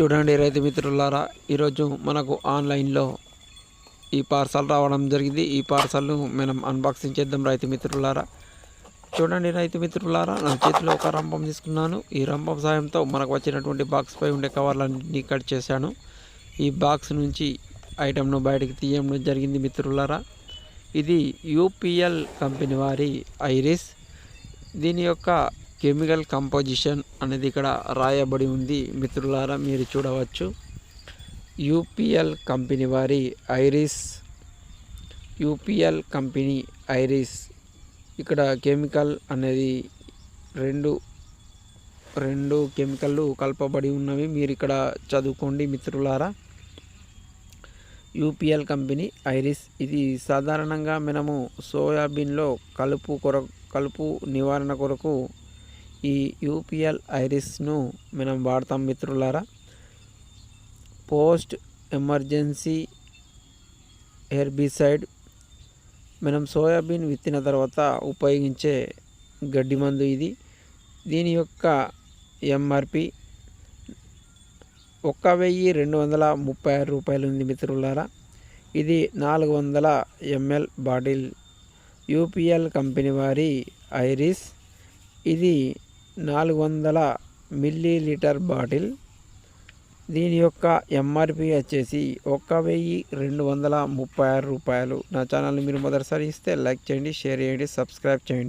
చూడండి రైతు మిత్రులారా ఈరోజు మనకు ఆన్లైన్లో ఈ పార్సల్ రావడం జరిగింది. ఈ పార్సల్ను మనం అన్బాక్సింగ్ చేద్దాం రైతు మిత్రులారా. చూడండి రైతు మిత్రులారా నా చేతిలో ఒక రంపం తీసుకున్నాను. ఈ రంపం సాయంతో మనకు వచ్చినటువంటి బాక్స్ పై ఉండే కవర్లన్నీ కట్ చేశాను. ఈ బాక్స్ నుంచి ఐటెంను బయటకు తీయడం జరిగింది మిత్రులారా. ఇది యూపీఎల్ కంపెనీ వారి ఐరిస్. దీని యొక్క కెమికల్ కంపోజిషన్ అనేది ఇక్కడ రాయబడి ఉంది. మిత్రులారా మీరు చూడవచ్చు. యూపీఎల్ కంపెనీ వారి ఐరిస్ యూపీఎల్ కంపెనీ ఐరిస్. ఇక్కడ కెమికల్ అనేది రెండు రెండు కెమికల్లు కలపబడి ఉన్నవి. మీరు ఇక్కడ చదువుకోండి మిత్రులారా. UPL company Iris. ఇది సాధారణంగా మనము సోయాబీన్లో కలుపు కొర కలుపు నివారణ కొరకు ఈ యూపీఎల్ ఐరిస్ను మనం వాడతాం మిత్రులారా. పోస్ట్ ఎమర్జెన్సీ హెర్బిసైడ్ మనం సోయాబీన్ విత్తిన తర్వాత ఉపయోగించే గడ్డి మందు ఇది. దీని యొక్క ఎంఆర్పి ఒక్క వెయ్యి రెండు వందల ముప్పై ఆరు రూపాయలు ఉంది మిత్రులారా. ఇది నాలుగు వందల ఎంఎల్ బాటిల్ యూపీఎల్ కంపెనీ వారి ఐరిస్. ఇది నాలుగు వందల మిల్లీ లీటర్ బాటిల్ దీని యొక్క ఎంఆర్పి వచ్చేసి ఒక్క వెయ్యి రెండు వందల ముప్పై ఆరు రూపాయలు. నా ఛానల్ని మీరు మొదటిసారి ఇస్తే లైక్ చేయండి షేర్ చేయండి సబ్స్క్రైబ్ చేయండి.